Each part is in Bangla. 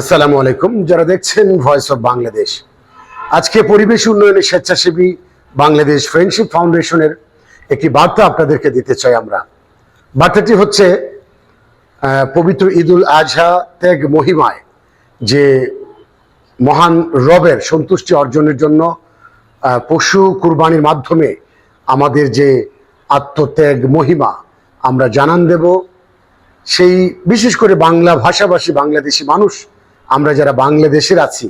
আসসালামু আলাইকুম। যারা দেখছেন ভয়েস অফ বাংলাদেশ আজকে পরিবেশ উন্নয়নের স্বেচ্ছাসেবী বাংলাদেশ ফ্রেন্ডশিপ ফাউন্ডেশনের একটি বার্তা আপনাদেরকে দিতে চাই আমরা। বার্তাটি হচ্ছে পবিত্র ঈদুল আজহা ত্যাগ মহিমায় যে মহান রবের সন্তুষ্টি অর্জনের জন্য পশু কুরবানির মাধ্যমে আমাদের যে আত্মত্যাগ মহিমা আমরা জানান দেব। সেই বিশেষ করে বাংলা ভাষাভাষী বাংলাদেশি মানুষ আমরা যারা বাংলাদেশের আছি,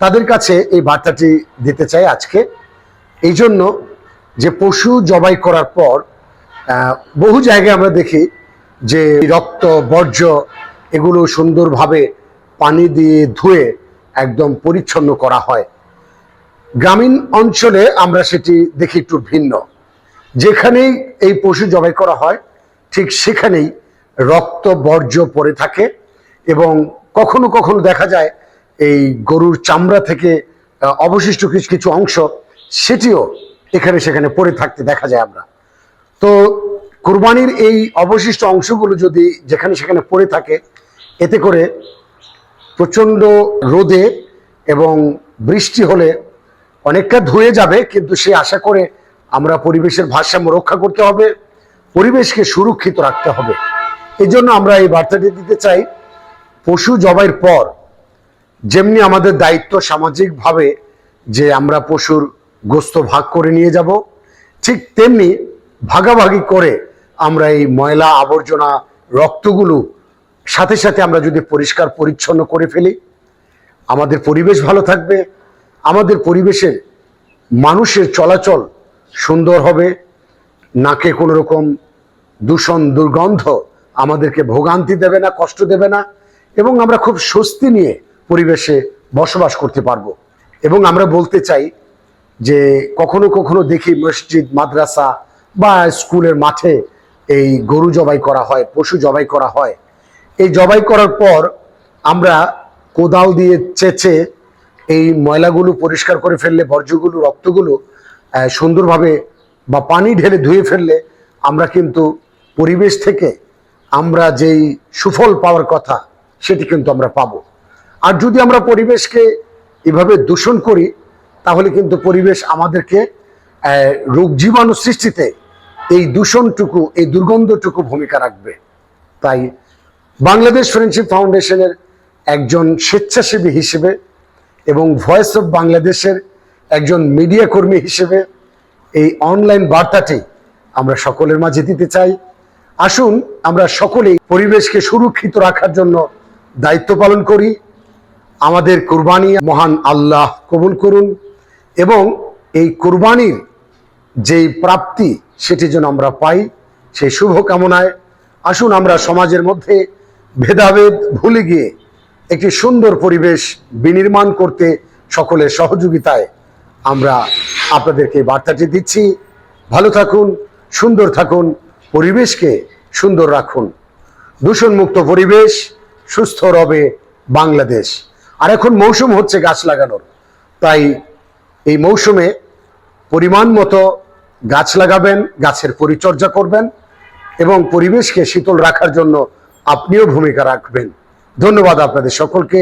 তাদের কাছে এই বার্তাটি দিতে চাই আজকে। এই জন্য যে পশু জবাই করার পর বহু জায়গায় আমরা দেখি যে রক্ত, বর্জ্য এগুলো সুন্দরভাবে পানি দিয়ে ধুয়ে একদম পরিচ্ছন্ন করা হয়। গ্রামীণ অঞ্চলে আমরা সেটি দেখি একটু ভিন্ন। যেখানেই এই পশু জবাই করা হয়, ঠিক সেখানেই রক্ত, বর্জ্য পড়ে থাকে এবং কখনো কখনো দেখা যায় এই গরুর চামড়া থেকে অবশিষ্ট কিছু কিছু অংশ, সেটিও এখানে সেখানে পড়ে থাকতে দেখা যায় আমরা। তো কুরবানির এই অবশিষ্ট অংশগুলো যদি যেখানে সেখানে পড়ে থাকে, এতে করে প্রচণ্ড রোদে এবং বৃষ্টি হলে অনেকটা ধুয়ে যাবে, কিন্তু সে আশা করে আমরা পরিবেশের ভারসাম্য রক্ষা করতে হবে, পরিবেশকে সুরক্ষিত রাখতে হবে। এই জন্য আমরা এই বার্তাটি দিতে চাই পশু জবাইয়ের পর যেমনি আমাদের দায়িত্ব সামাজিকভাবে যে আমরা পশুর গোস্ত ভাগ করে নিয়ে যাব, ঠিক তেমনি ভাগাভাগি করে আমরা এই ময়লা আবর্জনা রক্তগুলো সাথে সাথে আমরা যদি পরিষ্কার পরিচ্ছন্ন করে ফেলি, আমাদের পরিবেশ ভালো থাকবে, আমাদের পরিবেশের মানুষের চলাচল সুন্দর হবে, নাকে কোনো রকম দূষণ দুর্গন্ধ আমাদেরকে ভোগান্তি দেবে না, কষ্ট দেবে না। এবং আমরা খুব স্বস্তি নিয়ে পরিবেশে বসবাস করতে পারব। এবং আমরা বলতে চাই যে কখনো কখনো দেখি মসজিদ, মাদ্রাসা বা স্কুলের মাঠে এই গরু জবাই করা হয়, পশু জবাই করা হয়। এই জবাই করার পর আমরা কোদাল দিয়ে চেঁচে এই ময়লাগুলো পরিষ্কার করে ফেললে, বর্জ্যগুলো, রক্তগুলো সুন্দরভাবে বা পানি ঢেলে ধুয়ে ফেললে আমরা কিন্তু পরিবেশ থেকে আমরা যেই সুফল পাওয়ার কথা সেটি কিন্তু আমরা পাব। আর যদি আমরা পরিবেশকে এভাবে দূষণ করি, তাহলে কিন্তু পরিবেশ আমাদেরকে রোগ জীবাণু সৃষ্টিতে এই দূষণটুকু, এই দুর্গন্ধটুকু ভূমিকা রাখবে। তাই বাংলাদেশ ফ্রেন্ডশিপ ফাউন্ডেশনের একজন স্বেচ্ছাসেবী হিসেবে এবং ভয়েস অফ বাংলাদেশের একজন মিডিয়া কর্মী হিসেবে এই অনলাইন বার্তাটি আমরা সকলের মাঝে দিতে চাই। আসুন, আমরা সকলেই পরিবেশকে সুরক্ষিত রাখার জন্য দায়িত্ব পালন করি। আমাদের কুরবানি মহান আল্লাহ কবুল করুন এবং এই কুরবানির যেই প্রাপ্তি, সেটি যেন আমরা পাই, সেই শুভ কামনায় আসুন আমরা সমাজের মধ্যে ভেদাভেদ ভুলে গিয়ে একটি সুন্দর পরিবেশ বিনির্মাণ করতে সকলের সহযোগিতায় আমরা আপনাদেরকে বার্তাটি দিচ্ছি। ভালো থাকুন, সুন্দর থাকুন, পরিবেশকে সুন্দর রাখুন। দূষণমুক্ত পরিবেশ সুস্থ রবে বাংলাদেশ। আর এখন মৌসুম হচ্ছে গাছ লাগানোর। তাই এই মৌসুমে পরিমাণ মতো গাছ লাগাবেন, গাছের পরিচর্যা করবেন এবং পরিবেশকে শীতল রাখার জন্য আপনিও ভূমিকা রাখবেন। ধন্যবাদ আপনাদের সকলকে।